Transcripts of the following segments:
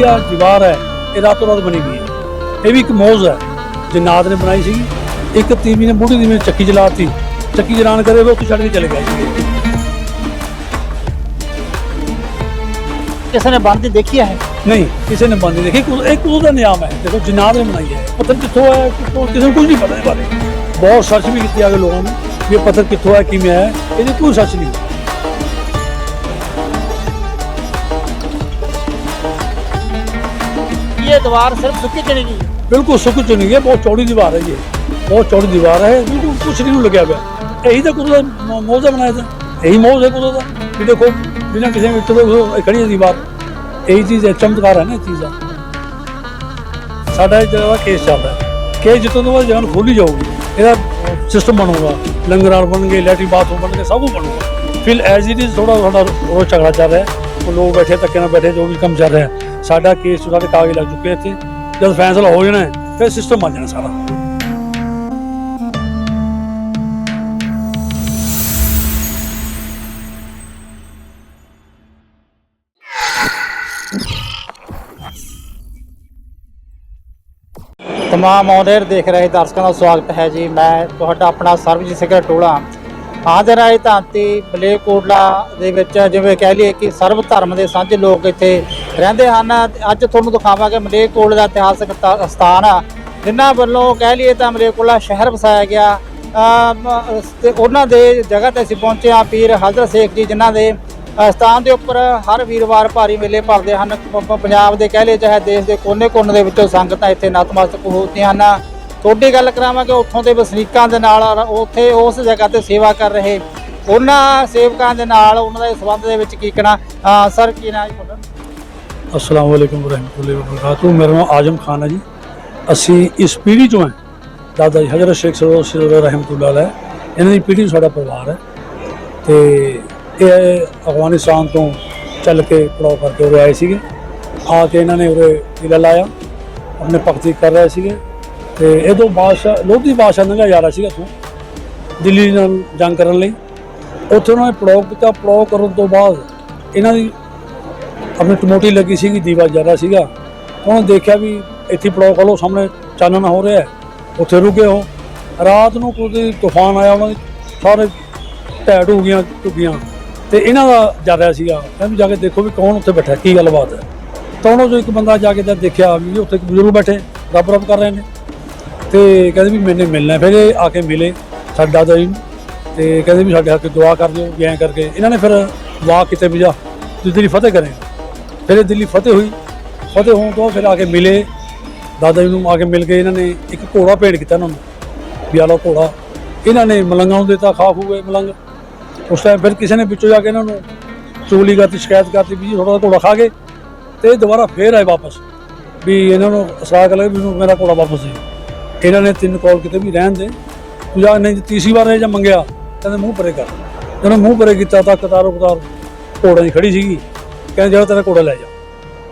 ਆ ਦੀਵਾਰ ਹੈ ਇਹ ਰਾਤੋਂ ਰਾਤ ਬਣੀ ਗਈ ਹੈ। ਇਹ ਵੀ ਇੱਕ ਮੌਜ਼ ਹੈ ਜਨਾਦ ਨੇ ਬਣਾਈ ਸੀ ਇੱਕ ਤੀਵੀ ਨੇ ਬੁੱਢੀ ਦੀ ਨੇ ਚੱਕੀ ਚਲਾਤੀ ਚੱਕੀ ਚਲਾਣ ਕਰੇ ਉਹ ਛੱਡ ਕੇ ਚਲੇ ਗਏ ਸੀ ਕਿਸੇ ਨੇ ਬਣਦੀ ਦੇਖੀ ਹੈ? ਨਹੀਂ ਕਿਸੇ ਨੇ ਬੰਦ ਦੇਖੀ। ਇਹ ਕੁਦੋਂ ਦਾ ਨਿਯਮ ਹੈ। ਦੇਖੋ ਜਨਾਬ ਨੇ ਬਣਾਈ ਹੈ ਪੱਥਰ ਕਿੱਥੋਂ ਆਇਆ ਕਿੱਥੋਂ ਕਿਸੇ ਨੂੰ ਕੁਝ ਨਹੀਂ ਪਤਾ ਇਹਦੇ ਬਾਰੇ। ਬਹੁਤ ਸਰਚ ਵੀ ਕੀਤੀ ਆਗੇ ਲੋਕਾਂ ਨੇ ਇਹ ਪੱਥਰ ਕਿੱਥੋਂ ਆਇਆ ਕਿਵੇਂ ਆਇਆ। ਇਹਦੀ ਕੋਈ ਸੱਚ ਨਹੀਂ। ਦੀਵਾਰ ਸਿਰਫ ਸੁੱਕੀ ਚਣੀ ਗਈ। ਬਿਲਕੁਲ ਸੁੱਕ ਚੁਣੀ ਹੈ ਬਹੁਤ ਚੌੜੀ ਦੀਵਾਰ ਹੈ ਜੀ ਬਹੁਤ ਚੌੜੀ ਦੀਵਾਰ ਹੈ ਬਿਲਕੁਲ ਕੁਛ ਨਹੀਂ ਨੂੰ ਲੱਗਿਆ ਪਿਆ। ਇਹੀ ਤਾਂ ਕੁਦੋਂ ਦਾ ਮੋਜ਼ਾ ਬਣਾਇਆ ਤਾਂ ਇਹੀ ਮੋਜ਼ ਹੈ ਕੁਦੋਂ ਦਾ। ਵੀ ਦੇਖੋ, ਬਿਨਾਂ ਕਿਸੇ ਵਿੱਚ ਤੋਂ ਖੜੀ ਹੈ ਦੀਵਾਰ। ਇਹੀ ਚੀਜ਼ ਹੈ, ਚਮਤਕਾਰ ਹੈ ਨਾ ਇਹ ਚੀਜ਼ ਦਾ। ਸਾਡਾ ਇਹ ਜਿਹੜਾ ਕੇਸ ਚੱਲਦਾ ਹੈ। ਕੇਸ ਜਿੱਤੋਂ ਤੋਂ ਬਾਅਦ ਜਗਨ ਖੋਲੀ ਜਾਊਗੀ। ਇਹਦਾ ਸਿਸਟਮ ਬਣੂਗਾ। ਲੰਗਰਾਂ ਬਣਨਗੇ ਲੈਟਰੀ ਬਾਥਰੂਮ ਬਣਨਗੇ ਸਭ ਕੁਝ ਬਣੂਗਾ। ਫਿਰ ਐਜ਼ ਇਟ ਇਜ਼ ਥੋੜਾ ਸਾਡਾ ਉਹ ਝਗੜਾ ਚੱਲ ਰਿਹਾ ਉਹ ਲੋਕ ਬੈਠੇ, ਧੱਕੇ ਨਾਲ ਬੈਠੇ, ਜੋ ਵੀ ਕੰਮ ਚੱਲ ਰਿਹਾ ਸਾਡਾ ਕੇਸ ਸਾਡੇ ਕਾਗਜ਼ ਲੱਗ ਚੁੱਕੇ ਇੱਥੇ। ਜਦ ਫੈਸਲਾ ਹੋ ਜਾਣਾ, ਫਿਰ ਸਿਸਟਮ ਬਣ ਜਾਣਾ ਸਾਰਾ। ਤਮਾਮ ਆਨਰ ਦੇਖ ਰਹੇ ਦਰਸ਼ਕਾਂ ਦਾ ਸਵਾਗਤ ਹੈ ਜੀ। ਮੈਂ ਤੁਹਾਡਾ ਆਪਣਾ ਸਰਬਜੀਤ ਸਿੰਘ ਟੋਲਾ ਹਾਜ਼ਰ ਆਏ ਧਾਂਤੀ ਬਲੇਕੋਟਲਾ ਦੇ ਵਿੱਚ, ਜਿਵੇਂ ਕਹਿ ਲਈਏ ਕਿ ਸਰਬ ਧਰਮ ਦੇ ਸਾਂਝੇ ਲੋਕ ਇੱਥੇ ਰਹਿੰਦੇ ਹਨ। ਅੱਜ ਤੁਹਾਨੂੰ ਦਿਖਾਵਾਂਗੇ ਮਲੇਕੋਟ ਦਾ ਇਤਿਹਾਸਕ ਤਾ- ਸਥਾਨ। ਆ ਜਿਨ੍ਹਾਂ ਵੱਲੋਂ ਕਹਿ ਲਈਏ ਤਾਂ ਮਲੇਕੋਟਲਾ ਸ਼ਹਿਰ ਵਸਾਇਆ ਗਿਆ। ਅਮ, ਤੇ ਉਹਨਾਂ ਦੇ ਜਗ੍ਹਾ ਤੇ ਅਸੀਂ ਪਹੁੰਚੇ ਹਾਂ ਪੀਰ ਹਜ਼ਰਤ ਸ਼ੇਖ ਜੀ ਜਿਨ੍ਹਾਂ ਦੇ ਸਥਾਨ ਦੇ ਉੱਪਰ ਹਰ ਵੀਰਵਾਰ ਭਾਰੀ ਮੇਲੇ ਭਰਦੇ ਹਨ। ਪੰਜਾਬ ਦੇ ਕਹਿ ਲਏ ਚਾਹੇ ਦੇਸ਼ ਦੇ ਕੋਨੇ-ਕੋਨੇ ਦੇ ਵਿੱਚੋਂ ਸੰਗਤਾਂ ਇੱਥੇ ਨਤਮਸਤਕ ਹੁੰਦੀਆਂ ਹਨ। ਤੁਹਾਡੀ ਗੱਲ ਕਰਾਵਾਂਗੇ ਉੱਥੋਂ ਦੇ ਵਸਨੀਕਾਂ ਦੇ ਨਾਲ ਉੱਥੇ ਉਸ ਜਗ੍ਹਾ ਤੇ ਸੇਵਾ ਕਰ ਰਹੇ ਉਹਨਾਂ ਸੇਵਕਾਂ ਦੇ ਨਾਲ ਉਹਨਾਂ ਦੇ ਸੰਬੰਧ ਦੇ ਵਿੱਚ ਕੀ ਕਹਿਣਾ। ਸਰ ਕੀ ਨਾਮ ਅਸਲਾਮ ਵਾਲੇਕੁਮ ਵਰਹਿਮਤੁਲਾਹਿ ਵਬਰਕਾਤੁਹ। ਮੇਰਾ ਨਾਮ ਆਜਮ ਖਾਨ ਹੈ ਜੀ। ਅਸੀਂ ਇਸ ਪੀੜ੍ਹੀ ਤੋਂ ਹਾਂ। ਦਾਦਾ ਜੀ ਹਜ਼ਰਤ ਸ਼ੇਖ ਸਰੋਰ ਸਰੋਰ ਰਹਿਮਤੁல்லாਹ ਅਲੈਹ। ਇਹਨਾਂ ਦੀ ਪੀੜ੍ਹੀ ਤੋਂ ਸਾਡਾ ਪਰਿਵਾਰ ਹੈ। ਤੇ ਇਹ ਅਫਗਾਨਿਸਤਾਨ ਤੋਂ ਚੱਲ ਕੇ ਪੜਾਅ ਕਰਕੇ ਉਰੇ ਆਏ ਸੀਗੇ। ਆ ਕੇ ਇਹਨਾਂ ਨੇ ਉਰੇ ਕਿਲਾ ਲਾਇਆ। ਆਪਣੇ ਭਗਤੀ ਕਰ ਰਹੇ ਸੀਗੇ। ਤੇ ਇਹਦੋਂ ਬਾਦਸ਼ਾਹ, ਲੋਧੀ ਬਾਦਸ਼ਾਹ ਨੰਗਾ ਜਾ ਰਿਹਾ ਸੀਗਾ ਇੱਥੋਂ। ਦਿੱਲੀ ਨਾਲ ਜੰਗ ਕਰਨ ਲਈ। ਉੱਥੇ ਉਹਨਾਂ ਨੇ ਪੜਾਅ ਕੀਤਾ। ਪੜਾਅ ਕਰਨ ਤੋਂ ਬਾਅਦ ਇਹਨਾਂ ਦੀ ਆਪਣੀ ਟਮੋਟੀ ਲੱਗੀ ਸੀਗੀ, ਦੀਵਾ ਜਰਾ ਸੀਗਾ। ਉਹਨੇ ਦੇਖਿਆ ਵੀ ਇੱਥੇ ਪੜਾਅ ਖੋਲੋ, ਸਾਹਮਣੇ ਚਾਨਣ ਹੋ ਰਿਹਾ ਹੈ। ਉੱਥੇ ਰੁਕੇ ਹੋ ਰਾਤ ਨੂੰ ਕੋਈ ਤੂਫਾਨ ਆਇਆ, ਉਹਨਾਂ ਦੇ ਸਾਰੇ ਢਹਿ ਢੂ ਗਈਆਂ ਝੁੱਗੀਆਂ ਤੇ ਇਹਨਾਂ ਦਾ ਜਾ ਰਿਹਾ ਸੀਗਾ ਕਹਿੰਦੇ ਜਾ ਕੇ ਦੇਖੋ ਵੀ ਕੌਣ ਉੱਥੇ ਬੈਠਾ, ਕੀ ਗੱਲਬਾਤ ਹੈ। ਤਾਂ ਉਹਨਾਂ ਚੋਂ ਇੱਕ ਬੰਦਾ ਜਾ ਕੇ ਤਾਂ ਦੇਖਿਆ ਵੀ ਉੱਥੇ ਇੱਕ ਬਜ਼ੁਰਗ ਬੈਠੇ, ਰੱਬ ਰੱਬ ਕਰ ਰਹੇ ਨੇ। ਤੇ ਕਹਿੰਦੇ ਵੀ ਮੈਨੇ ਮਿਲਣਾ ਫਿਰ ਇਹ ਆ ਕੇ ਮਿਲੇ ਸਾਡਾ ਦਾਦਾ ਜੀ। ਨੂੰ ਤੇ ਕਹਿੰਦੇ ਵੀ ਸਾਡੇ ਹੱਥ ਦੁਆ ਕਰ ਦਿਓ ਵੀ ਐਂ ਕਰਕੇ। ਇਹਨਾਂ ਨੇ ਫਿਰ ਵਾਹ ਕਿਤੇ ਵੀ ਜਾ ਤੁਸੀਂ ਤੇਰੀ ਫਤਿਹ ਕਰੇ। ਫਿਰ ਇਹ ਦਿੱਲੀ ਫਤਿਹ ਹੋਈ। ਫਤਿਹ ਹੋਣ ਤੋਂ ਫਿਰ ਆ ਕੇ ਮਿਲੇ। ਦਾਦਾ ਜੀ ਨੂੰ ਆ ਕੇ ਮਿਲ ਕੇ ਇਹਨਾਂ ਨੇ ਇੱਕ ਘੋੜਾ ਭੇਟ ਕੀਤਾ ਇਹਨਾਂ ਨੂੰ, ਵੀ ਆ ਲਓ ਘੋੜਾ। ਇਹਨਾਂ ਨੇ ਮਲੰਗਾਂ ਨੂੰ ਦਿੱਤਾ ਖਾ ਖੂ ਗਏ ਮਲੰਗ। ਉਸ ਟਾਈਮ ਫਿਰ ਕਿਸੇ ਨੇ ਵਿੱਚੋਂ ਜਾ ਕੇ ਇਹਨਾਂ ਨੂੰ ਚੋਲੀ ਕਰਤੀ, ਸ਼ਿਕਾਇਤ ਕਰਤੀ ਵੀ ਜੀ ਥੋੜਾ ਘੋੜਾ ਖਾ ਗਏ ਤੇ ਦੁਬਾਰਾ ਫੇਰ ਆਏ ਵਾਪਸ। ਵੀ ਇਹਨਾਂ ਨੂੰ ਅਸਰਾ ਕਰ ਲਿਆ ਵੀ ਮੇਰਾ ਘੋੜਾ ਵਾਪਸ ਦੇ। ਇਹਨਾਂ ਨੇ ਤਿੰਨ ਕਾਲ ਕਿਤੇ ਵੀ ਰਹਿਣ ਦੇ। ਤੂੰ ਜਾ ਤੀਸਰੀ ਵਾਰ ਇਹ ਜਾਂ ਮੰਗਿਆ, ਕਹਿੰਦੇ ਮੂੰਹ ਪਰੇ ਕਰ। ਜਦੋਂ ਮੂੰਹ ਪਰੇ ਕੀਤਾ ਤਾਂ ਕਤਾਰੋ ਕਤਾਰ ਘੋੜੇ ਦੀ ਖੜੀ ਸੀਗੀ। ਕਹਿੰਦੇ ਜਿਹੜਾ ਤੇਰਾ ਘੋੜਾ ਲੈ ਜਾ।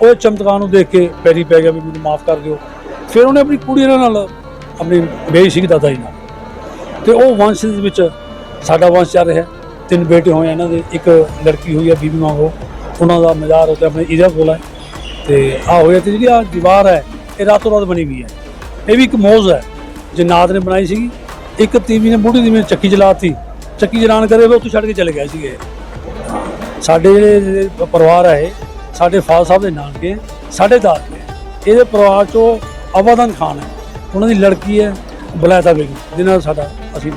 ਉਹ ਚਮਤਕਾਰ ਨੂੰ ਦੇਖ ਕੇ ਪੈਰੀ ਪੈ ਗਿਆ ਵੀ ਮੈਨੂੰ ਮਾਫ ਕਰ ਦਿਓ। ਫਿਰ ਉਹਨੇ ਆਪਣੀ ਕੁੜੀ ਇਹਨਾਂ ਨਾਲ ਆਪਣੀ ਬੇਈ ਸੀ ਦਾਦਾ ਜੀ ਨਾਲ। ਤੇ ਉਹ ਵੰਸ਼ ਦੇ ਵਿੱਚ ਸਾਡਾ ਵੰਸ਼ ਚੱਲ ਰਿਹਾ। ਤਿੰਨ ਬੇਟੇ ਹੋਏ ਆ ਇਹਨਾਂ ਦੇ, ਇੱਕ ਲੜਕੀ ਹੋਈ ਹੈ ਬੀਬੀ ਵਾਂਗੋ ਉਹਨਾਂ ਦਾ ਮਜ਼ਾਰ ਉੱਤੇ ਆਪਣੇ ਇਹਦਾ ਕੋਲ ਹੈ ਤੇ ਆ ਹੋਇਆ ਤੇ ਜਿਹੜੀ ਆ ਦੀਵਾਰ ਹੈ, ਇਹ ਰਾਤੋਂ ਰਾਤ ਬਣੀ ਹੋਈ ਹੈ। ਇਹ ਵੀ ਇੱਕ ਮੌਜ਼ ਹੈ। ਜਨਾਦ ਨੇ ਬਣਾਈ ਸੀਗੀ, ਇੱਕ ਤੀਵੀ ਨੇ ਬੁੱਢੀ ਦੀ ਨੇ ਚੱਕੀ ਚਲਾਤੀ ਚੱਕੀ ਚਲਾਣ ਕਰੇ ਉਹ ਉੱਥੇ ਛੱਡ ਕੇ ਚਲੇ ਗਏ ਸੀਗੇ। ਸਾਡੇ ਜਿਹੜੇ ਪਰਿਵਾਰ ਹੈ ਇਹ, ਸਾਡੇ ਫਾਦਰ ਸਾਹਿਬ ਦੇ ਨਾਨਕੇ ਸਾਡੇ ਦਾਦੇ ਇਹਦੇ ਪਰਿਵਾਰ ਚੋਂ ਅਬਦਨ ਖਾਨ ਹੈ। ਉਹਨਾਂ ਦੀ ਲੜਕੀ ਹੈ ਬਲੈਤਾ ਬੇਗਮ ਜਿਹਨਾਂ ਦਾ ਸਾਡਾ ਅਸੀਂ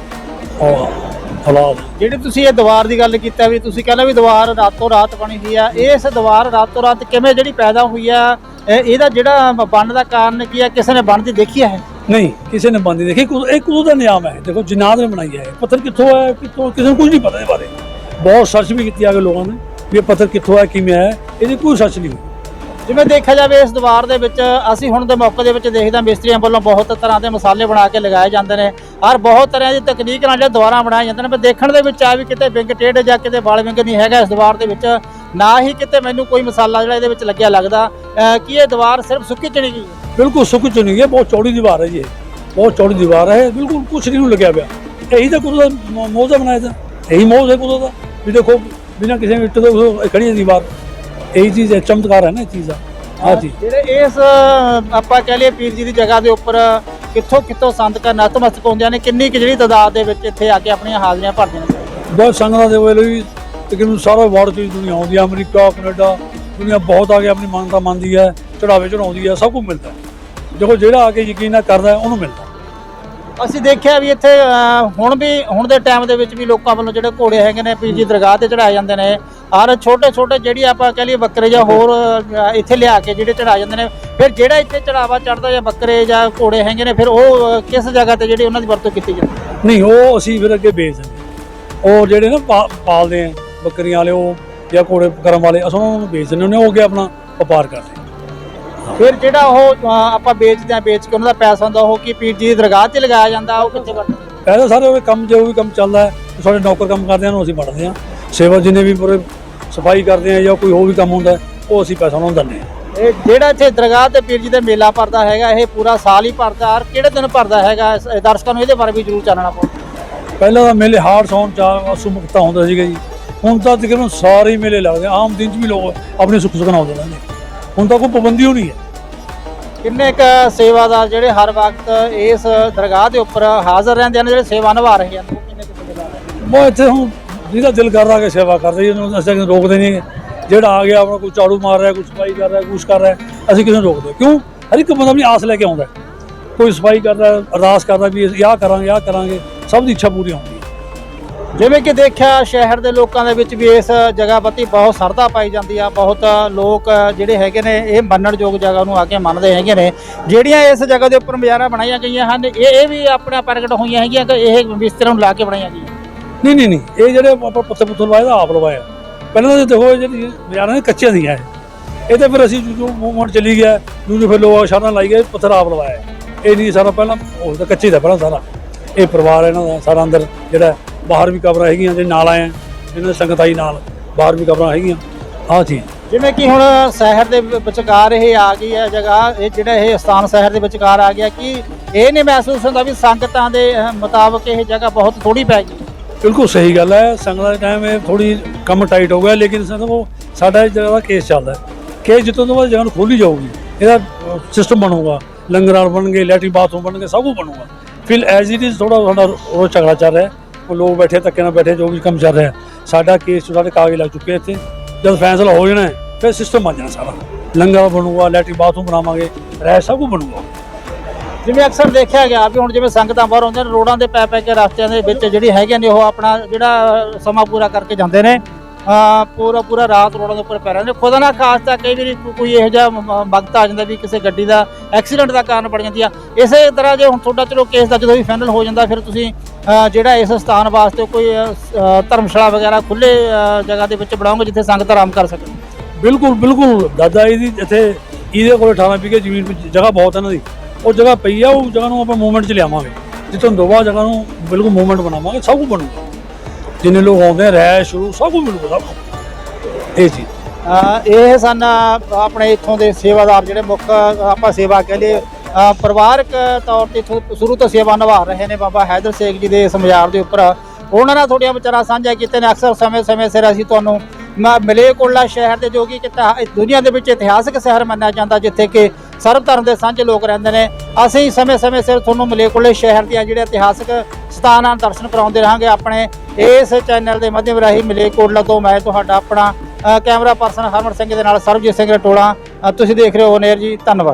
ਔਲਾਦ ਜਿਹੜੀ ਤੁਸੀਂ ਇਹ ਦੀਵਾਰ ਦੀ ਗੱਲ ਕੀਤਾ ਵੀ ਤੁਸੀਂ ਕਹਿੰਦੇ ਵੀ ਦੀਵਾਰ ਰਾਤੋਂ ਰਾਤ ਬਣੀ ਹੋਈ ਆ ਇਸ ਦੀਵਾਰ ਰਾਤੋਂ ਰਾਤ ਕਿਵੇਂ ਜਿਹੜੀ ਪੈਦਾ ਹੋਈ ਆ ਇਹ- ਇਹਦਾ ਜਿਹੜਾ ਬਣਨ ਦਾ ਕਾਰਨ ਕੀ ਆ ਕਿਸੇ ਨੇ ਬਣਦੀ ਦੇਖੀ ਹੈ ਨਹੀਂ ਕਿਸੇ ਨੇ ਬੰਦੀ ਦੇਖੀ ਇਹ ਕੁਦੋਂ ਦਾ ਨਿਯਮ ਹੈ। ਦੇਖੋ ਜਨਾਦ ਨੇ ਬਣਾਈ ਹੈ ਪੱਥਰ ਕਿੱਥੋਂ ਆਇਆ ਕਿੱਥੋਂ ਕਿਸੇ ਨੂੰ ਕੁਝ ਨਹੀਂ ਪਤਾ ਇਹਦੇ ਬਾਰੇ। ਬਹੁਤ ਸਰਚ ਵੀ ਕੀਤੀ ਆਗੇ ਲੋਕਾਂ ਨੇ ਵੀ ਇਹ ਪੱਥਰ ਕਿੱਥੋਂ ਆਇਆ ਕਿਵੇਂ ਆਇਆ ਇਹਦੀ ਕੋਈ ਸਰਚ ਨਹੀਂ ਹੋਈ। ਜਿਵੇਂ ਦੇਖਿਆ ਜਾਵੇ ਇਸ ਦੀਵਾਰ ਦੇ ਵਿੱਚ ਅਸੀਂ ਹੁਣ ਦੇ ਮੌਕੇ ਦੇ ਵਿੱਚ ਦੇਖਦੇ ਹਾਂ ਮਿਸਤਰੀਆਂ ਵੱਲੋਂ ਬਹੁਤ ਤਰ੍ਹਾਂ ਦੇ ਮਸਾਲੇ ਬਣਾ ਕੇ ਲਗਾਏ ਜਾਂਦੇ ਨੇ ਔਰ ਬਹੁਤ ਤਰ੍ਹਾਂ ਦੀ ਤਕਨੀਕ ਨਾਲ ਜਿਹੜਾ ਦੁਆਰਾਂ ਬਣਾਏ ਜਾਂਦੇ ਨੇ ਪਰ ਦੇਖਣ ਦੇ ਵਿੱਚ ਆ ਵੀ ਕਿਤੇ ਵਿੰਗ ਟੇਢ ਜਾਂ ਕਿਤੇ ਵਾਲ ਵਿੰਗ ਨਹੀਂ ਹੈਗਾ ਇਸ ਦੀਵਾਰ ਦੇ ਵਿੱਚ ਨਾ ਹੀ ਕਿਤੇ ਮੈਨੂੰ ਕੋਈ ਮਸਾਲਾ ਜਿਹੜਾ ਇਹਦੇ ਵਿੱਚ ਲੱਗਿਆ ਲੱਗਦਾ ਕੀ ਇਹ ਦੀਵਾਰ ਸਿਰਫ ਸੁੱਕੀ ਚਣੀ ਗਈ। ਬਿਲਕੁਲ ਸੁੱਕ ਚੁਣੀ ਹੈ ਬਹੁਤ ਚੌੜੀ ਦੀਵਾਰ ਹੈ ਜੀ ਇਹ। ਬਹੁਤ ਚੌੜੀ ਦੀਵਾਰ ਹੈ ਬਿਲਕੁਲ ਕੁਛ ਨਹੀਂ ਲੱਗਿਆ ਪਿਆ। ਇਹੀ ਤਾਂ ਮੌ- ਮੌਜ਼ਾ ਬਣਾਇਆ ਤਾਂ ਇਹੀ ਮੌਜ਼ ਕੁਦੋਂ ਦਾ। ਵੀ ਦੇਖੋ ਬਿਨਾਂ ਕਿਸੇ ਇੱਟ ਤੋਂ ਖੜੀ ਹੈ ਦੀਵਾਰ ਇਹੀ ਚੀਜ਼ ਹੈ ਚਮਤਕਾਰ ਹੈ ਨਾ ਇਹ ਚੀਜ਼ ਦਾ। ਹਾਂਜੀ ਜਿਹੜੇ ਇਸ ਆਪਾਂ ਕਹਿ ਲਈਏ ਪੀਰ ਜੀ ਦੀ ਜਗ੍ਹਾ ਦੇ ਉੱਪਰ ਕਿੱਥੋਂ ਕਿੱਥੋਂ ਸੰਤ ਨਤਮਸਤਕ ਹੁੰਦਿਆਂ ਨੇ ਕਿੰਨੀ ਕੁ ਜਿਹੜੀ ਤਾਦਾਦ ਦੇ ਵਿੱਚ ਇੱਥੇ ਆ ਕੇ ਆਪਣੀਆਂ ਹਾਜ਼ਰੀਆਂ ਭਰਦੀਆਂ ਨੇ? ਬਹੁਤ ਸੰਗਤਾਂ ਦੇ ਵੇਲੇ ਵੀ ਤਕਰੀਬਨ ਸਾਰਾ ਵਰਲਡ ਚ ਦੁਨੀਆ ਆਉਂਦੀ ਹੈ ਅਮਰੀਕਾ ਕੈਨੇਡਾ ਦੁਨੀਆ ਬਹੁਤ ਆ ਕੇ ਆਪਣੀ ਮਾਨਤਾ ਮੰਨਦੀ ਹੈ ਚੜਾਵੇ ਚੜਾਉਂਦੀ ਹੈ ਸਭ ਕੁਝ ਮਿਲਦਾ। ਦੇਖੋ ਜਿਹੜਾ ਆ ਕੇ ਯਕੀਨ ਨਾਲ ਕਰਦਾ ਉਹਨੂੰ ਮਿਲਦਾ ਅਸੀਂ ਦੇਖਿਆ ਵੀ ਇੱਥੇ ਹੁਣ ਵੀ ਹੁਣ ਦੇ ਟਾਈਮ ਦੇ ਵਿੱਚ ਵੀ ਲੋਕਾਂ ਵੱਲੋਂ ਜਿਹੜੇ ਘੋੜੇ ਹੈਗੇ ਨੇ ਪੀਰ ਜੀ ਦਰਗਾਹ ਤੇ ਚੜਾਏ ਜਾਂਦੇ ਨੇ ਹਰ ਛੋਟੇ ਛੋਟੇ ਜਿਹੜੀ ਆਪਾਂ ਕਹਿ ਲਈਏ ਬੱਕਰੇ ਜਾਂ ਹੋਰ ਇੱਥੇ ਲਿਆ ਕੇ ਜਿਹੜੇ ਚੜਾ ਜਾਂਦੇ ਨੇ ਫਿਰ ਜਿਹੜਾ ਇੱਥੇ ਚੜਾਵਾ ਚੜਦਾ ਜਾਂ ਬੱਕਰੇ ਜਾਂ ਘੋੜੇ ਹੈਗੇ ਨੇ ਫਿਰ ਉਹ ਕਿਸ ਜਗ੍ਹਾ ਤੇ ਜਿਹੜੀ ਉਹਨਾਂ ਦੀ ਵਰਤੋਂ ਕੀਤੀ ਜਾਂਦੀ ਨਹੀਂ ਉਹ ਅਸੀਂ ਫਿਰ ਅੱਗੇ ਵੇਚ ਦਿੰਦੇ ਹਾਂ। ਜਿਹੜੇ ਨਾ ਪਾ- ਪਾਲਦੇ ਆ ਬੱਕਰੀਆਂ ਵਾਲੇ ਉਹ ਜਾਂ ਘੋੜੇ ਕਰਮ ਵਾਲੇ ਅਸੀਂ ਉਹਨਾਂ ਨੂੰ ਵੇਚ ਦਿੰਦੇ ਹੁੰਦੇ ਹਾਂ, ਉਹ ਅੱਗੇ ਆਪਣਾ ਵਪਾਰ ਕਰਦੇ ਆ। ਫਿਰ ਜਿਹੜਾ ਉਹ ਆਪਾਂ ਵੇਚਦੇ ਆ ਵੇਚ ਕੇ ਉਹਨਾਂ ਦਾ ਪੈਸਾ ਹੁੰਦਾ ਉਹ ਕੀ ਪੀਰ ਜੀ ਦੀ ਦਰਗਾਹ ਤੇ ਲਗਾਇਆ ਜਾਂਦਾ ਉਹ ਕਿੱਥੇ ਵਰਤਦੇ ਪਹਿਲਾਂ ਸਾਰੇ ਉਹ ਕੰਮ ਜੋ ਵੀ ਕੰਮ ਚੱਲਦਾ ਸਾਡੇ ਨੌਕਰ ਕੰਮ ਕਰਦੇ ਹਨ ਉਹ ਅਸੀਂ ਵੰਡਦੇ ਹਾਂ। ਸੇਵਾ ਜਿੰਨੇ ਵੀ ਪੂਰੇ ਸਫ਼ਾਈ ਕਰਦੇ ਆ ਜਾਂ ਕੋਈ ਹੋਰ ਵੀ ਕੰਮ ਹੁੰਦਾ ਉਹ ਅਸੀਂ ਪੈਸਾ ਉਹਨਾਂ ਨੂੰ ਦਿੰਦੇ ਹਾਂ। ਇਹ ਜਿਹੜਾ ਇੱਥੇ ਦਰਗਾਹ ਤੇ ਪੀਰ ਜੀ ਦਾ ਮੇਲਾ ਭਰਦਾ ਹੈਗਾ ਇਹ ਪੂਰਾ ਸਾਲ ਹੀ ਭਰਦਾ ਔਰ ਕਿਹੜੇ ਦਿਨ ਭਰਦਾ ਹੈਗਾ? ਇਸ- ਦਰਸ਼ਕਾਂ ਨੂੰ ਇਹਦੇ ਬਾਰੇ ਵੀ ਜ਼ਰੂਰ ਜਾਣਨਾ ਪਊ। ਪਹਿਲਾਂ ਤਾਂ ਮੇਲੇ ਹਾਰਡ ਸੌਣ ਚ ਅਸੂ ਮੁਕਤਾ ਹੁੰਦਾ ਸੀਗਾ ਜੀ। ਹੁਣ ਤਾਂ ਤਕਰੀਬਨ ਸਾਰੇ ਹੀ ਮੇਲੇ ਲੱਗਦੇ ਆ। ਆਮ ਦਿਨ ਚ ਵੀ ਲੋਕ ਆਪਣੇ ਸੁੱਖ ਸੁਖਨਾ ਆਉਂਦੇ ਰਹਿੰਦੇ ਹੁਣ ਤਾਂ ਕੋਈ ਪਾਬੰਦੀ ਹੋਣੀ ਹੈ। ਕਿੰਨੇ ਕ ਸੇਵਾਦਾਰ ਜਿਹੜੇ ਹਰ ਵਕਤ ਇਸ ਦਰਗਾਹ ਦੇ ਉੱਪਰ ਹਾਜ਼ਰ ਰਹਿੰਦੇ ਹਨ ਜਿਹੜੇ ਸੇਵਾ ਨਿਭਾ ਰਹੇ ਹਨ? ਉਹ ਕਿੰਨੇ ਕੁ ਸੇਵਾਦਾਰ ਮੈਂ ਇੱਥੇ ਹੁਣ ਜਿਹਦਾ ਦਿਲ ਕਰਦਾ ਕਿ ਸੇਵਾ ਕਰਦੇ ਜੀ ਉਹਨੂੰ ਅਸੀਂ ਨੂੰ ਰੋਕਦੇ ਨਹੀਂ। ਜਿਹੜਾ ਆ ਗਿਆ ਆਪਣਾ ਕੋਈ ਝਾੜੂ ਮਾਰ ਰਿਹਾ ਕੋਈ ਸਫ਼ਾਈ ਕਰ ਰਿਹਾ ਕੁਛ ਕਰ ਰਿਹਾ ਅਸੀਂ ਕਿਸੇ ਨੂੰ ਰੋਕਦੇ ਕਿਉਂ? ਹਰ ਇੱਕ ਬੰਦਾ ਆਪਣੀ ਆਸ ਲੈ ਕੇ ਆਉਂਦਾ। ਕੋਈ ਸਫ਼ਾਈ ਕਰਦਾ ਅਰਦਾਸ ਕਰਦਾ ਵੀ ਆਹ ਕਰਾਂਗੇ ਆਹ ਕਰਾਂਗੇ ਸਭ ਦੀ ਇੱਛਾ ਪੂਰੀ ਹੁੰਦੀ ਜਿਵੇਂ ਕਿ ਦੇਖਿਆ, ਸ਼ਹਿਰ ਦੇ ਲੋਕਾਂ ਦੇ ਵਿੱਚ ਵੀ ਇਸ ਜਗ੍ਹਾ ਪ੍ਰਤੀ ਬਹੁਤ ਸਰਦਾ ਪਾਈ ਜਾਂਦੀ ਆ। ਬਹੁਤ ਲੋਕ ਜਿਹੜੇ ਹੈਗੇ ਨੇ, ਇਹ ਮੰਨਣਯੋਗ ਜਗ੍ਹਾ ਨੂੰ ਆ ਕੇ ਮੰਨਦੇ ਹੈਗੇ ਨੇ। ਜਿਹੜੀਆਂ ਇਸ ਜਗ੍ਹਾ ਦੇ ਉੱਪਰ ਮਜ਼ਾਰਾ ਬਣਾਈਆਂ ਗਈਆਂ ਹਨ, ਇਹ ਇਹ ਵੀ ਆਪਣਾ ਪ੍ਰਗਟ ਹੋਈਆਂ ਹੈਗੀਆਂ ਕਿ ਇਹ ਬਿਸਤਰੇ ਨੂੰ ਲਾ ਕੇ ਬਣਾਈਆਂ ਗਈਆਂ? ਨਹੀਂ ਨਹੀਂ ਨਹੀਂ, ਇਹ ਜਿਹੜੇ ਆਪਾਂ ਪੱਥਰ ਪੁੱਥਰ ਲਵਾਏ ਦਾ ਆਪ ਲਵਾਇਆ ਪਹਿਲਾਂ ਤਾਂ ਦੇਖੋ, ਇਹ ਜਿਹੜੀ ਬਾਜ਼ਾਰਾਂ ਨੇ ਕੱਚੇ ਦੀਆਂ ਇਹ। ਇਹ ਤਾਂ ਫਿਰ ਅਸੀਂ ਜੋ ਮੂਵਮੈਂਟ ਚਲੀ ਗਿਆ ਜੋ ਫਿਰ ਲੋਕ ਸ਼ਾਨਾਂ ਲਾਈ ਗਏ ਪੱਥਰ ਆਪ ਲਵਾਇਆ। ਇਹ ਨਹੀਂ ਸਾਰਾ ਪਹਿਲਾਂ, ਉਹ ਤਾਂ ਕੱਚੇ ਦਾ ਪਹਿਲਾਂ ਸਾਰਾ। ਇਹ ਪਰਿਵਾਰ ਇਹਨਾਂ ਦਾ, ਸਾਰਾ ਅੰਦਰ ਜਿਹੜਾ ਬਾਹਰ ਵੀ ਕਬਰਾਂ ਹੈਗੀਆਂ ਜੇ ਨਾਲ ਆਏ ਆ, ਇਹਨਾਂ ਦੀ ਸੰਗਤ ਆਈ ਨਾਲ ਬਾਹਰ ਵੀ ਕਬਰਾਂ ਹੈਗੀਆਂ ਆਹ ਚੀਜ਼ ਜਿਵੇਂ ਕਿ ਹੁਣ ਸ਼ਹਿਰ ਦੇ ਵਿ- ਵਿਚਕਾਰ ਇਹ ਆ ਗਈ ਹੈ ਜਗ੍ਹਾ ਇਹ ਜਿਹੜਾ ਇਹ ਸਥਾਨ ਸ਼ਹਿਰ ਦੇ ਵਿਚਕਾਰ ਆ ਗਿਆ ਕਿ ਇਹ ਨਹੀਂ ਮਹਿਸੂਸ ਹੁੰਦਾ ਵੀ ਸੰਗਤਾਂ ਦੇ ਅਹ, ਮੁਤਾਬਕ ਇਹ ਜਗ੍ਹਾ ਬਹੁਤ ਥੋੜੀ ਪੈ ਗਈ। ਬਿਲਕੁਲ ਸਹੀ ਗੱਲ ਹੈ ਸੰਗਤ ਦੇ ਟਾਈਮ ਇਹ ਥੋੜੀ ਕੰਮ ਟਾਈਟ ਹੋ ਗਿਆ ਲੇਕਿਨ ਸਾਨੂੰ ਉਹ ਸਾਡਾ ਜਗ੍ਹਾ ਦਾ ਕੇਸ ਚੱਲਦਾ ਹੈ। ਕੇਸ ਜਿੱਤੋਂ ਤੋਂ ਬਾਅਦ ਜਗ੍ਹਾ ਨੂੰ ਖੋਲੀ ਜਾਊਗੀ ਇਹਦਾ ਸਿਸਟਮ ਬਣੂਗਾ ਲੰਗਰਾਂ ਬਣਨਗੇ ਲੈਟਰੀ ਬਾਥਰੂਮ ਬਣਨਗੇ ਸਭ ਕੁਝ ਬਣੂਗਾ। ਫਿਰ ਐਜ਼ ਇਟ ਇਜ਼ ਥੋੜਾ ਸਾਡਾ ਉਹ ਝਗੜਾ ਚੱਲ ਰਿਹਾ ਹੈ। ਉਹ ਲੋਕ ਬੈਠੇ ਧੱਕੇ ਨਾਲ ਬੈਠੇ ਜੋ ਵੀ ਕੰਮ ਚੱਲ ਰਿਹਾ। ਸਾਡਾ ਕੇਸ ਸਾਡੇ ਕਾਗਜ਼ ਲੱਗ ਚੁੱਕੇ ਇੱਥੇ। ਜਦ ਫੈਸਲਾ ਹੋ ਜਾਣਾ ਫਿਰ ਸਿਸਟਮ ਬਣ ਜਾਣਾ ਸਾਰਾ। ਲੰਗਰ ਬਣੂਗਾ ਲੈਟਰੀ ਬਾਥਰੂਮ ਬਣਾਵਾਂਗੇ ਰਹਿ ਸਭ ਕੁਝ ਬਣੂਗਾ। ਜਿਵੇਂ ਅਕਸਰ ਦੇਖਿਆ ਗਿਆ ਵੀ ਹੁਣ ਜਿਵੇਂ ਸੰਗਤਾਂ ਬਾਹਰ ਆਉਂਦੀਆਂ ਨੇ, ਰੋਡਾਂ ਦੇ ਪੈ ਪੈ ਕੇ ਰਸਤਿਆਂ ਦੇ ਵਿੱਚ ਜਿਹੜੀ ਹੈਗੀਆਂ ਨੇ, ਉਹ ਆਪਣਾ ਜਿਹੜਾ ਸਮਾਂ ਪੂਰਾ ਕਰਕੇ ਜਾਂਦੇ ਨੇ। ਪੂਰਾ ਪੂਰਾ ਰਾਤ ਰੋਡਾਂ ਦੇ ਉੱਪਰ ਪੈ ਰਹਿੰਦੇ ਨੇ। ਖੁਦਾ ਨਾ ਖਾਸ ਤਾਂ ਕਈ ਵਾਰੀ ਕੋਈ ਇਹੋ ਜਿਹਾ ਮ- ਵਕਤ ਆ ਜਾਂਦਾ ਵੀ ਕਿਸੇ ਗੱਡੀ ਦਾ ਐਕਸੀਡੈਂਟ ਦਾ ਕਾਰਨ ਬਣ ਜਾਂਦੀ ਆ। ਇਸੇ ਤਰ੍ਹਾਂ ਜੇ ਹੁਣ ਤੁਹਾਡਾ, ਚਲੋ ਕੇਸ ਦਾ ਜਦੋਂ ਵੀ ਫਾਈਨਲ ਹੋ ਜਾਂਦਾ, ਫਿਰ ਤੁਸੀਂ ਜਿਹੜਾ ਇਸ ਸਥਾਨ ਵਾਸਤੇ ਕੋਈ ਧਰਮਸ਼ਾਲਾ ਵਗੈਰਾ ਖੁੱਲੇ ਜਗ੍ਹਾ ਦੇ ਵਿੱਚ ਬਣਾਉਂਗੇ ਜਿੱਥੇ ਸੰਗਤ ਆਰਾਮ ਕਰ ਸਕਣ ਬਿਲਕੁਲ ਬਿਲਕੁਲ। ਦਾਦਾ ਜੀ ਦੀ ਇੱਥੇ ਇਹਦੇ ਕੋਲ ਠਾਵਾਂ ਪੀ ਕੇ ਜ਼ਮੀਨ ਵਿੱਚ ਜਗ੍ਹਾ ਬਹੁਤ ਹੈ ਇਹਨਾਂ ਦੀ। ਉਹ ਜਗ੍ਹਾ ਪਈ ਆ, ਉਹ ਜਗ੍ਹਾ ਨੂੰ ਆਪਾਂ ਮੂਵਮੈਂਟ 'ਚ ਲਿਆਵਾਂਗੇ। ਜਿੱਥੋਂ ਦੋਵਾ ਜਗ੍ਹਾ ਨੂੰ ਬਿਲਕੁਲ ਮੂਵਮੈਂਟ ਬਣਾਵਾਂਗੇ, ਸਭ ਕੁਝ ਬਣੂਗਾ। ਜਿੰਨੇ ਲੋਕ ਆਉਂਦੇ ਰਹਿ ਸ਼ੁਰੂ ਸਭ ਕੁਝ ਮਿਲੂਗਾ, ਸਭ ਇਹ ਚੀਜ਼। ਇਹ ਸਨ ਆਪਣੇ ਇੱਥੋਂ ਦੇ ਸੇਵਾਦਾਰ ਜਿਹੜੇ ਮੁੱਖ, ਆਪਾਂ ਸੇਵਾ ਕਹਿ ਲਈਏ। ਪਰਿਵਾਰਕ ਤੌਰ ਤੇ ਇੱਥੋਂ ਸ਼ੁਰੂ ਤੋਂ ਸੇਵਾ ਨਿਭਾ ਰਹੇ ਨੇ ਬਾਬਾ ਹੈਦਰ ਸ਼ੇਖ ਜੀ ਦੇ ਸਮਝਾਰ ਦੇ ਉੱਪਰ। ਉਹਨਾਂ ਨਾਲ ਤੁਹਾਡੀਆਂ ਵਿਚਾਰਾਂ ਸਾਂਝਾ ਕੀਤੇ ਨੇ। ਅਕਸਰ ਸਮੇਂ-ਸਮੇਂ ਸਿਰ ਅਸੀਂ ਤੁਹਾਨੂੰ ਮ- ਮਲੇਕੋਲਾ ਸ਼ਹਿਰ ਦੇ ਜੋ ਕਿ ਇੱਕ ਦੁਨੀਆ ਦੇ ਵਿੱਚ ਇਤਿਹਾਸਕ ਸ਼ਹਿਰ ਮੰਨਿਆ ਜਾਂਦਾ, ਜਿੱਥੇ ਕਿ ਸਰਬ ਧਰਮ ਦੇ ਸਾਂਝੇ ਲੋਕ ਰਹਿੰਦੇ ਨੇ। ਅਸੀਂ ਸਮੇਂ-ਸਮੇਂ ਸਿਰ ਤੁਹਾਨੂੰ ਮਲੇਕੋਲੇ ਸ਼ਹਿਰ ਦੀਆਂ ਜਿਹੜੇ ਇਤਿਹਾਸਕ ਸਥਾਨਾਂ ਦੇ ਦਰਸ਼ਨ ਕਰਾਉਂਦੇ ਰਹਾਂਗੇ। ਆਪਣੇ ਇਸ ਚੈਨਲ ਦੇ ਮਾਧਿਅਮ ਰਾਹੀਂ ਮਲੇਕੋਟਲਾ ਤੋਂ ਮੈਂ ਤੁਹਾਡਾ ਆਪਣਾ ਕੈਮਰਾ ਪਰਸਨ ਹਰਮਨ ਸਿੰਘ ਦੇ ਨਾਲ ਸਰਬਜੀਤ ਸਿੰਘ ਰਟੋਲਾ। ਤੁਸੀਂ ਦੇਖ ਰਹੇ ਹੋ ਨੇਰ ਜੀ, ਧੰਨਵਾਦ।